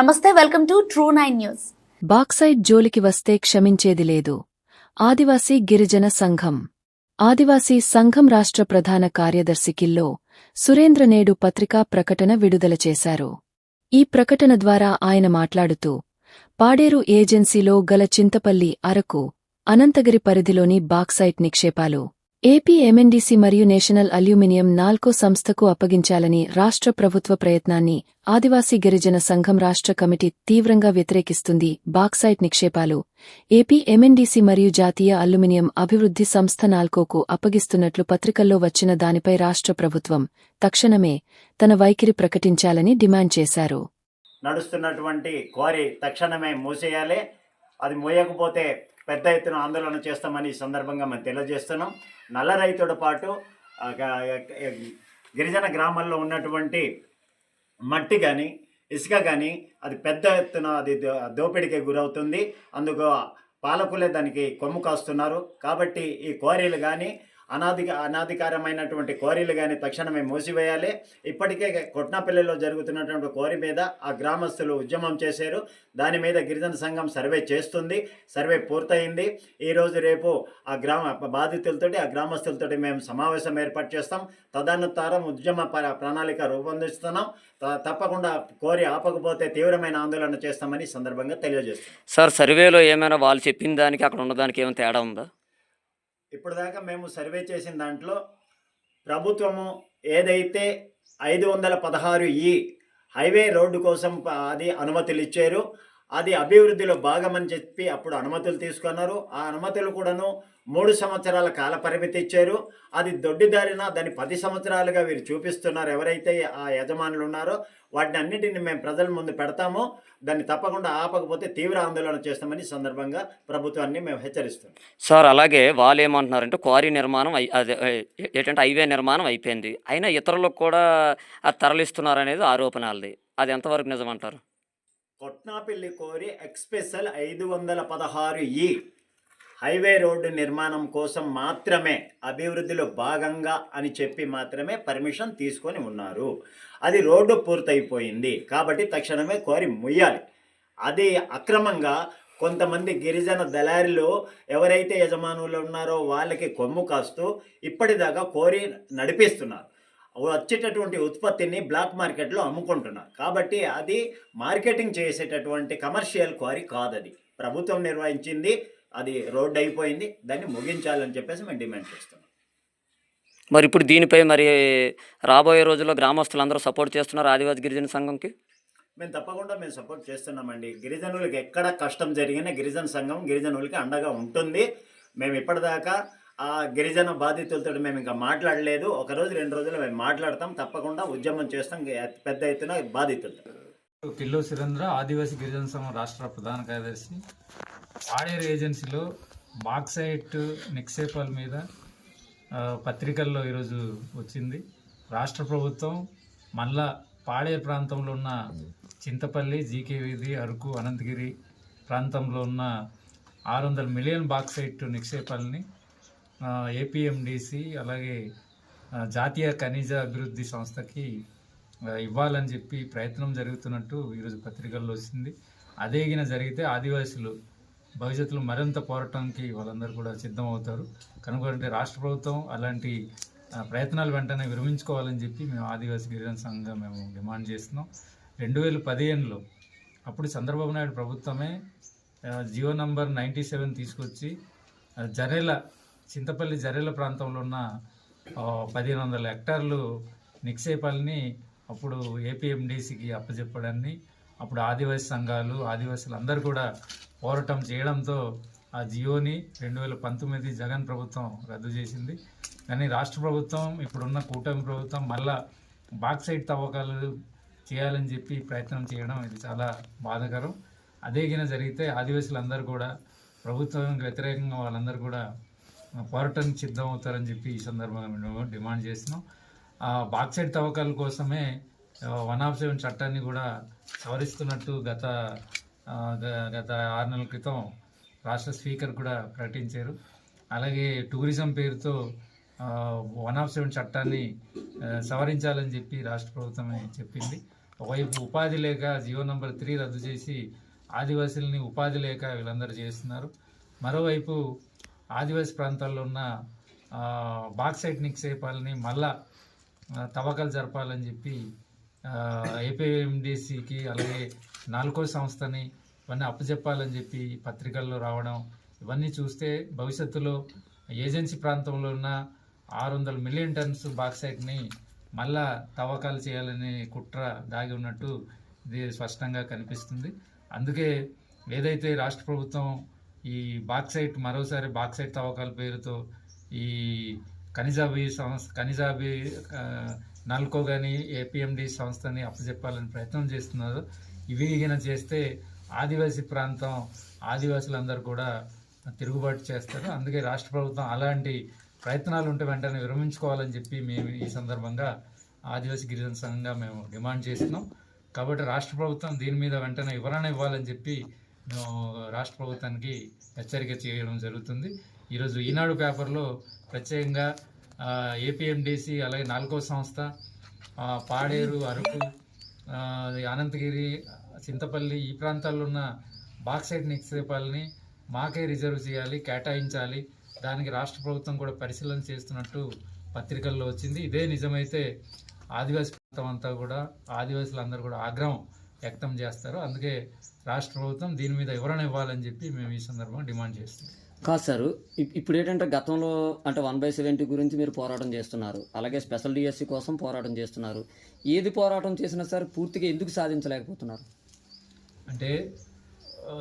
నమస్తే welcome to true nine news. Bauxite జోలికి వస్తే క్షమించేది లేదు. ఆదివాసీ గిరిజన సంఘం. ఆదివాసీ సంఘం రాష్ట్ర ప్రధాన కార్యదర్శి కిల్లో సురేంద్ర నేడు పత్రికా ప్రకటన విడుదల చేశారు. ఈ ప్రకటన ద్వారా ఆయన మాట్లాడుతూ పాడేరు ఏజెన్సీలో గల చింతపల్లి అరకు అనంతగిరి పరిధిలోని బాక్సైట్ నిక్షేపాలు ఏపీ ఎంఎన్డీసీ మరియు నేషనల్ అల్యూమినియం నాల్కో సంస్థకు అప్పగించాలని రాష్ట్ర ప్రభుత్వ ప్రయత్నాన్ని ఆదివాసీ గిరిజన సంఘం రాష్ట్ర కమిటీ తీవ్రంగా వ్యతిరేకిస్తుంది. బాక్సైట్ నిక్షేపాలు ఏపీ ఎంఎన్డీసీ మరియు జాతీయ అల్యూమినియం అభివృద్ధి సంస్థ నాల్కోకు అప్పగిస్తున్నట్లు పత్రికల్లో వచ్చిన దానిపై రాష్ట్ర ప్రభుత్వం తక్షణమే తన వైఖరి ప్రకటించాలని డిమాండ్ చేశారు. నడుస్తున్నటువంటి క్వారీ తక్షణమే మూసేయాలి. అది మూయకపోతే పెద్ద ఎత్తున ఆందోళన చేస్తామని ఈ సందర్భంగా మనం తెలియజేస్తున్నాం. నల్ల రైతుతో పాటు గిరిజన గ్రామాల్లో ఉన్నటువంటి మట్టి కానీ ఇసుక కానీ అది పెద్ద ఎత్తున అది దోపిడీకి గురవుతుంది. అందుకు పాలకులే దానికి కొమ్ము కాస్తున్నారు. కాబట్టి ఈ క్వారీలు కానీ అనాధిక అనాధికారమైనటువంటి కోరీలు కానీ తక్షణమే మూసివేయాలి. ఇప్పటికే కొట్నపల్లిలో జరుగుతున్నటువంటి కోరి మీద ఆ గ్రామస్తులు ఉద్యమం చేశారు. దాని మీద గిరిజన సంఘం సర్వే చేస్తుంది. సర్వే పూర్తయింది. ఈరోజు రేపు ఆ గ్రామ బాధితులతోటి ఆ గ్రామస్తులతోటి మేము సమావేశం ఏర్పాటు చేస్తాం. తదనుసారం ఉద్యమ ప- ప్రణాళిక రూపొందిస్తున్నాం. త- తప్పకుండా కోరి ఆపకపోతే తీవ్రమైన ఆందోళన చేస్తామని ఈ సందర్భంగా తెలియజేస్తాం సార్ సర్వేలో ఏమైనా వాళ్ళు చెప్పిన దానికి అక్కడ ఉన్నదానికి ఏమైనా తేడా ఉందా? ఇప్పుడు దాకా మేము సర్వే చేసిన దాంట్లో ప్రభుత్వము ఏదైతే ఐదు వందల పదహారు ఈ హైవే రోడ్డు కోసం అది అనుమతులు ఇచ్చారు అది అభివృద్ధిలో భాగమని చెప్పి అప్పుడు అనుమతులు తీసుకున్నారు. ఆ అనుమతులు కూడాను మూడు సంవత్సరాల కాల పరిమితి ఇచ్చారు. అది దొడ్డిదారిన దాన్ని పది సంవత్సరాలుగా వీరు చూపిస్తున్నారు. ఎవరైతే ఆ యజమానులు ఉన్నారో వాటిని అన్నిటిని మేము ప్రజల ముందు పెడతామో. దాన్ని తప్పకుండా ఆపకపోతే తీవ్ర ఆందోళన చేస్తామని సందర్భంగా ప్రభుత్వాన్ని మేము హెచ్చరిస్తున్నాం. సార్ అలాగే వాళ్ళు ఏమంటున్నారంటే క్వారీ నిర్మాణం ఏంటంటే హైవే నిర్మాణం అయిపోయింది. అయినా ఇతరులకు కూడా అది తరలిస్తున్నారు అనేది ఆరోపణ వాళ్ళది అది ఎంతవరకు నిజమంటారు కొట్నాపల్లి కోరి ఎక్స్పెషల్ ఐదు వందల పదహారు ఈ హైవే రోడ్డు నిర్మాణం కోసం మాత్రమే అభివృద్ధిలో భాగంగా అని చెప్పి మాత్రమే పర్మిషన్ తీసుకొని ఉన్నారు. అది రోడ్డు పూర్తయిపోయింది. కాబట్టి తక్షణమే కోరి ముయ్యాలి. అది అక్రమంగా కొంతమంది గిరిజన దళారులు ఎవరైతే యజమానులు ఉన్నారో వాళ్ళకి కొమ్ము కాస్తూ ఇప్పటిదాకా కోరి నడిపిస్తున్నారు. వచ్చేటటువంటి ఉత్పత్తిని బ్లాక్ మార్కెట్లో అమ్ముకుంటున్నారు. కాబట్టి అది మార్కెటింగ్ చేసేటటువంటి కమర్షియల్ క్వారీ కాదది. ప్రభుత్వం నిర్వహించింది అది రోడ్ అయిపోయింది దాన్ని ముగించాలని చెప్పేసి మేము డిమాండ్ చేస్తున్నాం. మరి ఇప్పుడు దీనిపై మరి రాబోయే రోజుల్లో గ్రామస్తులందరూ సపోర్ట్ చేస్తున్నారు ఆదివాసీ గిరిజన సంఘంకి? మేము తప్పకుండా మేము సపోర్ట్ చేస్తున్నామండి. గిరిజనులకి ఎక్కడ కష్టం జరిగినా గిరిజన సంఘం గిరిజనులకి అండగా ఉంటుంది. మేము ఇప్పటిదాకా ఆ గిరిజన బాధితులతో మేము ఇంకా మాట్లాడలేదు. ఒక రోజు రెండు రోజులు మేము మాట్లాడతాం. తప్పకుండా ఉద్యమం చేస్తాం. పెద్ద ఎత్తున బాధితులతో కిల్లో సురేంద్ర ఆదివాసీ గిరిజన సంఘం రాష్ట్ర ప్రధాన కార్యదర్శి. పాడేరు ఏజెన్సీలో బాక్సైట్ నిక్షేపాల మీద పత్రికల్లో ఈరోజు వచ్చింది. రాష్ట్ర ప్రభుత్వం మళ్ళా పాడేరు ప్రాంతంలో ఉన్న చింతపల్లి జీకే వీధి అరకు అనంతగిరి ప్రాంతంలో ఉన్న ఆరు వందల మిలియన్ బాక్సైట్ నిక్షేపాలని ఏపీఎండిసి అలాగే జాతీయ ఖనిజ అభివృద్ధి సంస్థకి ఇవ్వాలని చెప్పి ప్రయత్నం జరుగుతున్నట్టు ఈరోజు పత్రికల్లో వచ్చింది. అదేగిన జరిగితే ఆదివాసులు భవిష్యత్తులో మరింత పోరాటానికి వాళ్ళందరూ కూడా సిద్ధమవుతారు. కనుక రాష్ట్ర ప్రభుత్వం అలాంటి ప్రయత్నాలు వెంటనే విరమించుకోవాలని చెప్పి మేము ఆదివాసీ గిరిజన సంఘంగా మేము డిమాండ్ చేస్తున్నాం. రెండు వేల పదిహేనులో అప్పుడు చంద్రబాబు నాయుడు ప్రభుత్వమే జియో నంబర్ నైంటీ సెవెన్ తీసుకొచ్చి జరేల చింతపల్లి జరేల ప్రాంతంలో ఉన్న పదిహేను వందల హెక్టార్లు నిక్షేపాలని అప్పుడు ఏపీఎండిసికి అప్పచెప్పడాన్ని అప్పుడు ఆదివాసీ సంఘాలు ఆదివాసులు అందరూ కూడా పోరాటం చేయడంతో ఆ జియోని రెండు వేల పంతొమ్మిది జగన్ ప్రభుత్వం రద్దు చేసింది. కానీ రాష్ట్ర ప్రభుత్వం ఇప్పుడున్న కూటమి ప్రభుత్వం మళ్ళా బాక్సైట్ తవ్వకాలు చేయాలని చెప్పి ప్రయత్నం చేయడం ఇది చాలా బాధాకరం. అదేగిన జరిగితే ఆదివాసులందరూ కూడా ప్రభుత్వానికి వ్యతిరేకంగా వాళ్ళందరూ కూడా పోరాటానికి సిద్ధం అవుతారని చెప్పి ఈ సందర్భంగా మేము డిమాండ్ చేస్తున్నాం. ఆ బాక్సైట్ తవ్వకాల కోసమే వన్ ఆఫ్ సెవెన్ చట్టాన్ని కూడా సవరిస్తున్నట్టు గత గత ఆరు నెలల క్రితం రాష్ట్ర స్పీకర్ కూడా ప్రకటించారు. అలాగే టూరిజం పేరుతో వన్ ఆఫ్ సెవెన్ చట్టాన్ని సవరించాలని చెప్పి రాష్ట్ర ప్రభుత్వమే చెప్పింది. ఒకవైపు ఉపాధి లేక జియో నంబర్ త్రీ రద్దు చేసి ఆదివాసీలని ఉపాధి లేక వీళ్ళందరూ చేస్తున్నారు. మరోవైపు ఆదివాసీ ప్రాంతాల్లో ఉన్న బాక్సైట్ నిక్షేపాలని మళ్ళా తవ్వకాలు జరపాలని చెప్పి ఏపీఎండిసికి అలాగే నాలుగో సంస్థని ఇవన్నీ అప్పచెప్పాలని చెప్పి పత్రికల్లో రావడం ఇవన్నీ చూస్తే భవిష్యత్తులో ఏజెన్సీ ప్రాంతంలో ఉన్న ఆరు వందల మిలియన్ టన్స్ బాక్సైట్ని మళ్ళా తవ్వకాలు చేయాలనే కుట్ర దాగి ఉన్నట్టు ఇది స్పష్టంగా కనిపిస్తుంది. అందుకే ఏదైతే రాష్ట్ర ప్రభుత్వం ఈ బాక్సైట్ మరోసారి బాక్సైట్ తవ్వకాల పేరుతో ఈ ఖనిజాభి సంస్థ ఖనిజాభి నాల్కో కానీ ఏపీఎండి సంస్థని అప్పచెప్పాలని ప్రయత్నం చేస్తున్నారు. ఇవి గిన చేస్తే ఆదివాసీ ప్రాంతం ఆదివాసులందరూ కూడా తిరుగుబాటు చేస్తారు. అందుకే రాష్ట్ర ప్రభుత్వం అలాంటి ప్రయత్నాలు ఉంటే వెంటనే విరమించుకోవాలని చెప్పి మేము ఈ సందర్భంగా ఆదివాసీ గిరిజన సంఘంగా మేము డిమాండ్ చేస్తున్నాం. కాబట్టి రాష్ట్ర ప్రభుత్వం దీని మీద వెంటనే వివరణ ఇవ్వాలని చెప్పి మేము రాష్ట్ర ప్రభుత్వానికి హెచ్చరిక చేయడం జరుగుతుంది. ఈరోజు ఈనాడు పేపర్లో ప్రత్యేకంగా ఏపీఎండిసి అలాగే నాలుగో సంస్థ పాడేరు అరకు అనంతగిరి చింతపల్లి ఈ ప్రాంతాల్లో ఉన్న బాక్సైట్ నిక్షేపాలని మాకే రిజర్వ్ చేయాలి కేటాయించాలి. దానికి రాష్ట్ర ప్రభుత్వం కూడా పరిశీలన చేస్తున్నట్టు పత్రికల్లో వచ్చింది. ఇదే నిజమైతే ఆదివాసీ ప్రాంతం అంతా కూడా ఆదివాసులందరూ కూడా ఆగ్రహం వ్యక్తం చేస్తారు. అందుకే రాష్ట్ర ప్రభుత్వం దీని మీద వివరణ ఇవ్వాలని చెప్పి మేము ఈ సందర్భంగా డిమాండ్ చేస్తున్నాం. కాదు సార్ ఇప్- ఇప్పుడు ఏంటంటే గతంలో అంటే వన్ బై సెవెంటీ గురించి మీరు పోరాటం చేస్తున్నారు. అలాగే స్పెషల్ డిఎస్సి కోసం పోరాటం చేస్తున్నారు. ఏది పోరాటం చేసినా సార్ పూర్తిగా ఎందుకు సాధించలేకపోతున్నారు? అంటే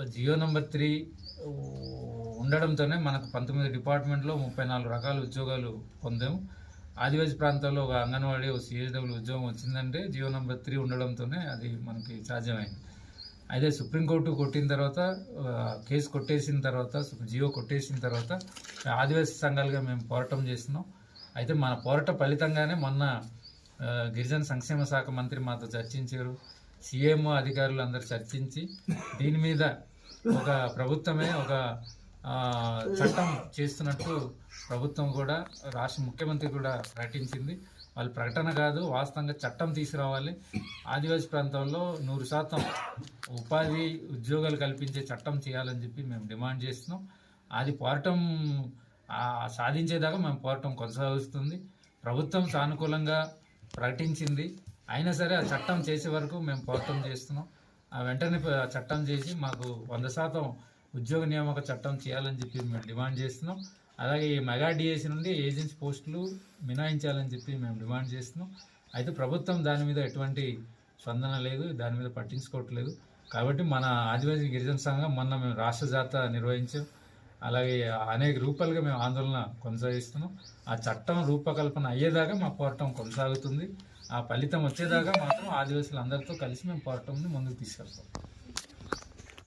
జియో నెంబర్ త్రీ ఉండడంతోనే మనకు పంతొమ్మిది డిపార్ట్మెంట్లో ముప్పై నాలుగు రకాల ఉద్యోగాలు పొందాము ఆదివాసీ ప్రాంతాల్లో ఒక అంగన్వాడీ ఒక సిహెచ్డబ్ల్యూ ఉద్యోగం వచ్చిందంటే జియో నెంబర్ త్రీ ఉండడంతోనే అది మనకి సాధ్యమైంది. అయితే సుప్రీంకోర్టు కొట్టిన తర్వాత కేసు కొట్టేసిన తర్వాత జియో కొట్టేసిన తర్వాత ఆదివాసీ సంఘాలుగా మేము పోరాటం చేస్తున్నాం. అయితే మన పోరాట ఫలితంగానే మొన్న గిరిజన సంక్షేమ శాఖ మంత్రి మాతో చర్చించారు. సీఎంఓ అధికారులు అందరు చర్చించి దీని మీద ఒక ప్రభుత్వమే ఒక చట్టం చేస్తున్నట్టు ప్రభుత్వం కూడా రాష్ట్ర ముఖ్యమంత్రి కూడా ప్రకటించింది. వాళ్ళ ప్రకటన కాదు వాస్తవంగా చట్టం తీసుకురావాలి. ఆదివాసీ ప్రాంతాల్లో నూరు శాతం ఉపాధి ఉద్యోగాలు కల్పించే చట్టం చేయాలని చెప్పి మేము డిమాండ్ చేస్తున్నాం. అది పోరాటం సాధించేదాకా మేము పోరాటం కొనసాగిస్తుంది. ప్రభుత్వం సానుకూలంగా ప్రకటించింది. అయినా సరే ఆ చట్టం చేసే వరకు మేము పోరాటం చేస్తున్నాం. ఆ వెంటనే చట్టం చేసి మాకు వంద శాతం ఉద్యోగ నియామక చట్టం చేయాలని చెప్పి మేము డిమాండ్ చేస్తున్నాం. అలాగే ఈ మెగా డిఎస్సి నుండి ఏజెన్సీ పోస్టులు మినాయించాలని చెప్పి మేము డిమాండ్ చేస్తున్నాం. అయితే ప్రభుత్వం దాని మీద ఎటువంటి స్పందన లేదు దాని మీద పట్టించుకోవట్లేదు. కాబట్టి మన ఆదివాసీ గిరిజన సంఘం మొన్న మేము రాష్ట్ర జాత నిర్వహించాం. అలాగే అనేక రూపాలుగా మేము ఆందోళన కొనసాగిస్తున్నాం. ఆ చట్టం రూపకల్పన అయ్యేదాకా మా పోరాటం కొనసాగుతుంది. ఆ ఫలితం వచ్చేదాకా మాత్రం ఆదివాసులు అందరితో కలిసి మేము పోరాటంని ముందుకు తీసుకెళ్తాం.